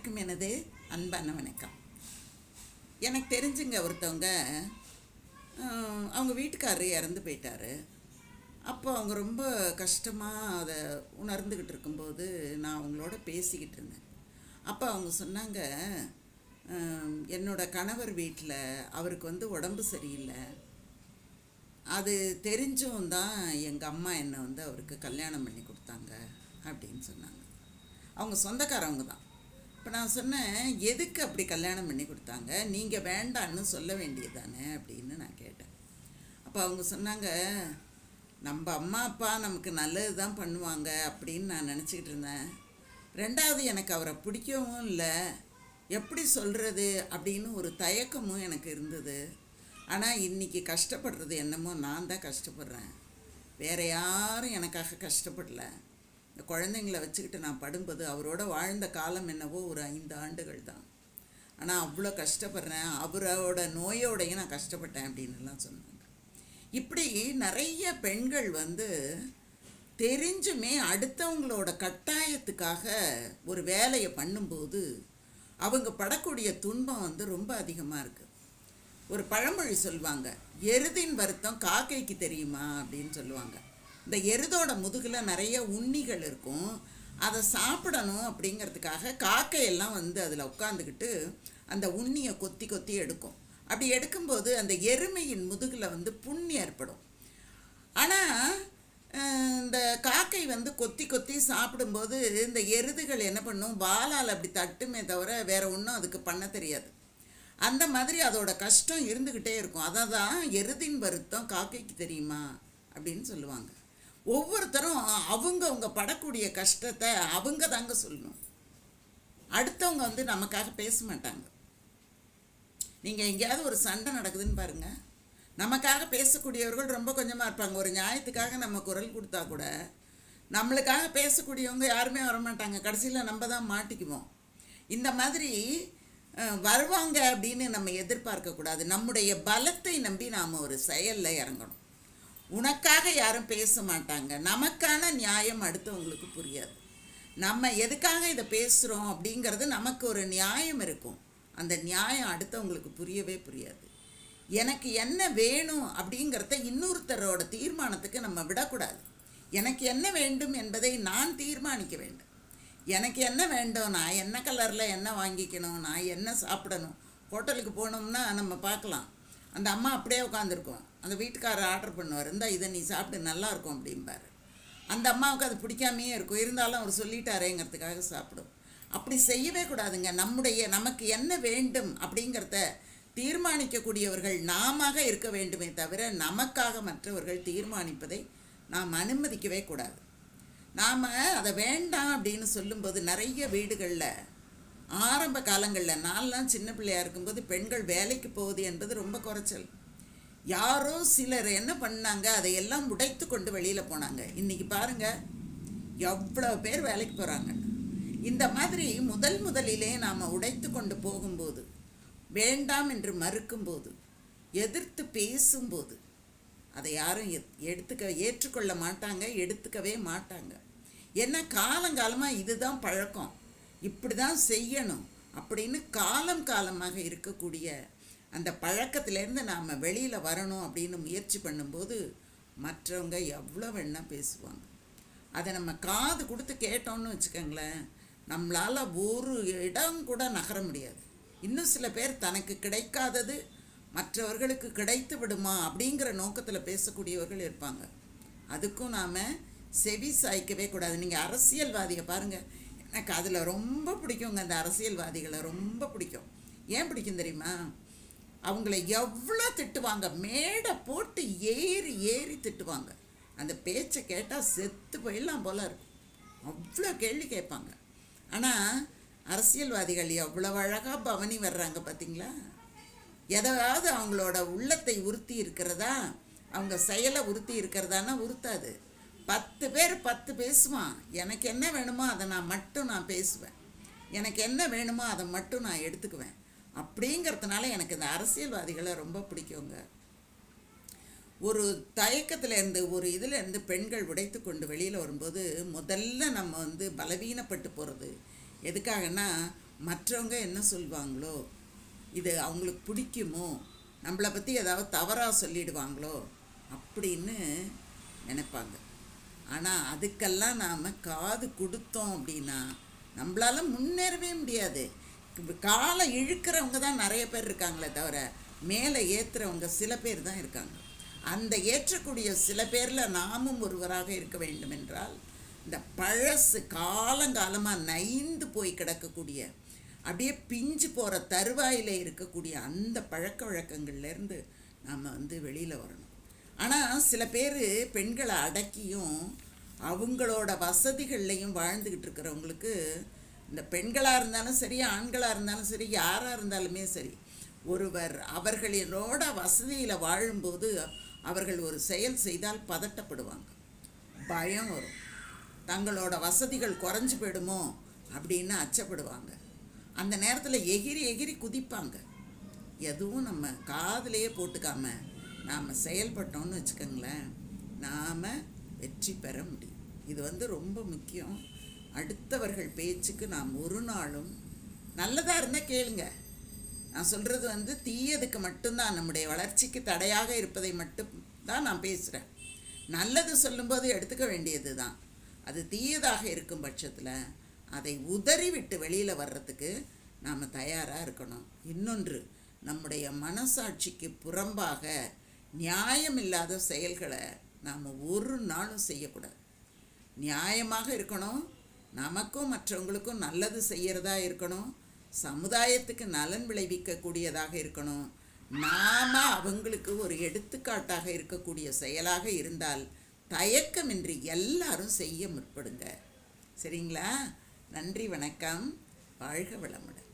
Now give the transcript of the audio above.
அனைவருக்கும் எனது அன்பான வணக்கம். எனக்கு தெரிஞ்சுங்க ஒருத்தவங்க அவங்க வீட்டுக்காரர் இறந்து போயிட்டாரு. அப்போ அவங்க ரொம்ப கஷ்டமாக அதை உணர்ந்துக்கிட்டு இருக்கும்போது நான் அவங்களோட பேசிக்கிட்டு இருந்தேன். அப்போ அவங்க சொன்னாங்க என்னோட கணவர் வீட்டில் அவருக்கு வந்து உடம்பு சரியில்லை. அது தெரிஞ்சும் தான் எங்கள் அம்மா என்னை வந்து அவருக்கு கல்யாணம் பண்ணி கொடுத்தாங்க அப்படின்னு சொன்னாங்க. அவங்க சொந்தக்காரவங்க தான். இப்போ நான் சொன்னேன் எதுக்கு அப்படி கல்யாணம் பண்ணி கொடுத்தாங்க? நீங்கள் வேண்டான்னு சொல்ல வேண்டியதானே அப்படின்னு நான் கேட்டேன். அப்போ அவங்க சொன்னாங்க நம்ம அம்மா அப்பா நமக்கு நல்லது தான் பண்ணுவாங்க அப்படின்னு நான் நினச்சிக்கிட்டு இருந்தேன். ரெண்டாவது எனக்கு அவரை பிடிக்கவும் இல்லை. எப்படி சொல்கிறது அப்படின்னு ஒரு தயக்கமும் எனக்கு இருந்தது. ஆனால் இன்றைக்கி கஷ்டப்படுறது என்னமோ நான் தான் கஷ்டப்படுறேன். வேறு யாரும் எனக்காக கஷ்டப்படல. இந்த குழந்தைங்கள வச்சுக்கிட்டு நான் படும்போது அவரோட வாழ்ந்த காலம் என்னவோ ஒரு ஐந்து ஆண்டுகள் தான். ஆனால் அவ்வளோ கஷ்டப்படுறேன். அவரோட நோயோடையும் நான் கஷ்டப்பட்டேன் அப்படின்னுலாம் சொன்னாங்க. இப்படி நிறைய பெண்கள் வந்து தெரிஞ்சுமே அடுத்தவங்களோட கட்டாயத்துக்காக ஒரு வேலையை பண்ணும்போது அவங்க படக்கூடிய துன்பம் வந்து ரொம்ப அதிகமாக இருக்குது ஒரு பழமொழி சொல்லுவாங்க எருதின் வருத்தம் காக்கைக்கு தெரியுமா? அப்படின்னு சொல்லுவாங்க. இந்த எருதோட முதுகில் நிறைய உண்ணிகள் இருக்கும். அதை சாப்பிடணும் அப்படிங்கிறதுக்காக காக்கையெல்லாம் வந்து அதில் உட்காந்துக்கிட்டு அந்த உண்ணியை கொத்தி கொத்தி எடுக்கும். அப்படி எடுக்கும்போது அந்த எருமையின் முதுகில் வந்து புண் ஏற்படும். ஆனால் இந்த காக்கை வந்து கொத்தி கொத்தி சாப்பிடும்போது இந்த எருதுகள் என்ன பண்ணும்? வாலால் அப்படி தட்டுமே தவிர வேறு ஒன்றும் அதுக்கு பண்ண தெரியாது. அந்த மாதிரி அதோட கஷ்டம் இருந்துக்கிட்டே இருக்கும். அதை தான் எருதின் வருத்தம் காக்கைக்கு தெரியுமா? அப்படின்னு சொல்லுவாங்க. ஒவ்வொருத்தரும் அவங்க அவங்க படக்கூடிய கஷ்டத்தை அவங்க தாங்க சொல்லணும். அடுத்தவங்க வந்து நமக்காக பேச மாட்டாங்க. நீங்கள் எங்கேயாவது ஒரு சண்டை நடக்குதுன்னு பாருங்கள் நமக்காக பேசக்கூடியவர்கள் ரொம்ப கொஞ்சமாக இருப்பாங்க. ஒரு நியாயத்துக்காக நம்ம குரல் கொடுத்தா கூட நம்மளுக்காக பேசக்கூடியவங்க யாருமே வரமாட்டாங்க. கடைசியில் நம்ம தான் மாட்டிக்குவோம். இந்த மாதிரி வருவாங்க அப்படின்னு நம்ம எதிர்பார்க்கக்கூடாது. நம்முடைய பலத்தை நம்பி நாம் ஒரு செயலில் இறங்கணும். உனக்காக யாரும் பேச மாட்டாங்க. நமக்கான நியாயம் அடுத்தவங்களுக்கு புரியாது. நம்ம எதுக்காக இதை பேசுகிறோம் அப்படிங்கிறது நமக்கு ஒரு நியாயம் இருக்கும். அந்த நியாயம் அடுத்தவங்களுக்கு புரியவே புரியாது. எனக்கு என்ன வேணும் அப்படிங்கிறத இன்னொருத்தரோட தீர்மானத்துக்கு நம்ம விடக்கூடாது. எனக்கு என்ன வேண்டும் என்பதை நான் தீர்மானிக்க வேண்டும். எனக்கு என்ன வேண்டும்? நான் என்ன கலரில் என்ன வாங்கிக்கணும்? நான் என்ன சாப்பிடணும்? ஹோட்டலுக்கு போனோம்னா நம்ம பார்க்கலாம். அந்த அம்மா அப்படியே உட்காந்துருக்கும் அந்த வீட்டுக்காரர் ஆர்டர் பண்ணுவார். இருந்தால் இதை நீ சாப்பிட்டு நல்லா இருக்கும் அப்படிம்பாரு. அந்த அம்மாவுக்கு அது பிடிக்காமையே இருக்கும். இருந்தாலும் அவர் சொல்லிட்டாரேங்கிறதுக்காக சாப்பிடும். அப்படி செய்யவே கூடாதுங்க. நம்முடைய நமக்கு என்ன வேண்டும் அப்படிங்கிறத தீர்மானிக்கக்கூடியவர்கள் நாம இருக்க வேண்டுமே தவிர நமக்காக மற்றவர்கள் தீர்மானிப்பதை நாம் அனுமதிக்கவே கூடாது. நாம் அதை வேண்டாம் அப்படின்னு சொல்லும்போது நிறைய வீடுகளில் ஆரம்ப காலங்களில் நான்லாம் சின்ன பிள்ளையா இருக்கும்போது பெண்கள் வேலைக்கு போகுது என்பது ரொம்ப குறைச்சல். யாரோ சிலர் என்ன பண்ணாங்க அதையெல்லாம் உடைத்து கொண்டு வெளியில் போனாங்க. இன்னைக்கு பாருங்க எவ்வளோ பேர் வேலைக்கு போகிறாங்க இந்த மாதிரி முதல் முதலிலே நாம் உடைத்து கொண்டு போகும்போது வேண்டாம் என்று மறுக்கும்போது எதிர்த்து பேசும்போது அதை யாரும் எத்- எடுத்துக்க ஏற்றுக்கொள்ள மாட்டாங்க எடுத்துக்கவே மாட்டாங்க. ஏன்னா காலங்காலமாக இதுதான் பழக்கம். இப்படி தான் செய்யணும் அப்படின்னு காலம் காலமாக இருக்கக்கூடிய அந்த பழக்கத்திலேருந்து நாம் வெளியில் வரணும் அப்படின்னு முயற்சி பண்ணும்போது மற்றவங்க எவ்வளோ வேணா பேசுவாங்க. அதை நம்ம காது கொடுத்து கேட்டோம்னு வச்சுக்கோங்களேன் நம்மளால் ஒரு இடம் கூட நகர முடியாது. இன்னும் சில பேர் தனக்கு கிடைக்காதது மற்றவர்களுக்கு கிடைத்து விடுமா அப்படிங்கிற நோக்கத்தில் பேசக்கூடியவர்கள் இருப்பாங்க. அதுக்கும் நாம் செவி சாய்க்கவே கூடாது. நீங்கள் அரசியல்வாதியை பாருங்கள் எனக்கு அதில் ரொம்ப பிடிக்குங்க அந்த அரசியல்வாதிகளை ரொம்ப பிடிக்கும். ஏன் பிடிக்கும் தெரியுமா? அவங்கள எவ்வளோ திட்டுவாங்க? மேடை போட்டு ஏறி ஏறி திட்டுவாங்க. அந்த பேச்சை கேட்டால் செத்து போயிடலாம் போல இருக்கும் அவ்வளோ கேள்வி கேட்பாங்க. ஆனால் அரசியல்வாதிகள் எவ்வளோ அழகாக பவனி வர்றாங்க பார்த்தீங்களா எதாவது அவங்களோட உள்ளத்தை உறுத்தி இருக்கிறதா? அவங்க செயலை உறுத்தி இருக்கிறதானா உறுத்தாது. பத்து பேர் பத்து பேசுவான் எனக்கு என்ன வேணுமோ அதை நான் மட்டும் நான் பேசுவேன். எனக்கு என்ன வேணுமோ அதை மட்டும் நான் எடுத்துக்குவேன். அப்படிங்கிறதுனால எனக்கு இந்த அரசியல்வாதிகளை ரொம்ப பிடிக்குங்க. ஒரு தயக்கத்துல இருந்து ஒரு இதுலேருந்து பெண்கள் உடைத்து கொண்டு வெளியில் வரும்போது முதல்ல நம்ம வந்து பலவீனப்பட்டு போகிறது எதுக்காகன்னா மற்றவங்க என்ன சொல்லுவாங்களோ இது அவங்களுக்கு பிடிக்குமோ நம்மளை பற்றி ஏதாவது தவறாக சொல்லிடுவாங்களோ அப்படின்னு நினைப்பாங்க. ஆனால் அதுக்கெல்லாம் நாம் காது கொடுத்தோம் அப்படின்னா நம்மளால் முன்னேறவே முடியாது. காலை இழுக்கிறவங்க தான் நிறைய பேர் இருக்காங்களே தவிர மேலே ஏற்றுறவங்க சில பேர் தான் இருக்காங்க. அந்த ஏற்றக்கூடிய சில பேரில் நாமும் ஒருவராக இருக்க வேண்டும் என்றால் இந்த பழசு காலங்காலமாக நைந்து போய் கிடக்கக்கூடிய அப்படியே பிஞ்சு போகிற தருவாயில் இருக்கக்கூடிய அந்த பழக்க வழக்கங்கள்லேருந்து நாம் வந்து வெளியில் வரணும். ஆனால் சில பேர் பெண்களை அடக்கியும் அவங்களோட வசதிகள்லையும் வாழ்ந்துக்கிட்டு இருக்கிறவங்களுக்கு இந்த பெண்களாக இருந்தாலும் சரி ஆண்களாக இருந்தாலும் சரி யாராக இருந்தாலுமே சரி ஒருவர் அவர்களோட வசதியில் வாழும்போது அவர்கள் ஒரு செயல் செய்தால் பதட்டப்படுவாங்க. பயம் வரும். தங்களோட வசதிகள் குறைஞ்சி போயிடுமோ அப்படின்னு அச்சப்படுவாங்க. அந்த நேரத்தில் எகிரி எகிரி குதிப்பாங்க. எதுவும் நம்ம காதிலேயே போட்டுக்காமல் நாம் செயல்பட்டோம்னு வச்சுக்கோங்களேன் நாம் வெற்றி பெற முடியும். இது வந்து ரொம்ப முக்கியம். அடுத்தவர்கள் பேச்சுக்கு நாம் ஒரு நாளும் நல்லதாக இருந்தால் கேளுங்க. நான் சொல்கிறது வந்து தீயதுக்கு மட்டும்தான் நம்முடைய வளர்ச்சிக்கு தடையாக இருப்பதை மட்டும் தான் நான் பேசுகிறேன் நல்லது சொல்லும்போது எடுத்துக்க வேண்டியது தான் அது தீயதாக இருக்கும் பட்சத்தில் அதை உதறி விட்டு வெளியில் வர்றதுக்கு நாம் தயாராக இருக்கணும். இன்னொன்று நம்முடைய மனசாட்சிக்கு புறம்பாக நியாயமில்லாத செயல்களை நாம் ஒரு நாளும் செய்யக்கூடாது. நியாயமாக இருக்கணும். நமக்கும் மற்றவங்களுக்கும் நல்லது செய்கிறதா இருக்கணும். சமுதாயத்துக்கு நலன் விளைவிக்கக்கூடியதாக இருக்கணும். நாம அவங்களுக்கு ஒரு எடுத்துக்காட்டாக இருக்கக்கூடிய செயலாக இருந்தால் தயக்கமின்றி எல்லாரும் செய்ய முற்படுங்க. சரிங்களா? நன்றி வணக்கம். வாழ்க வளமுடன்.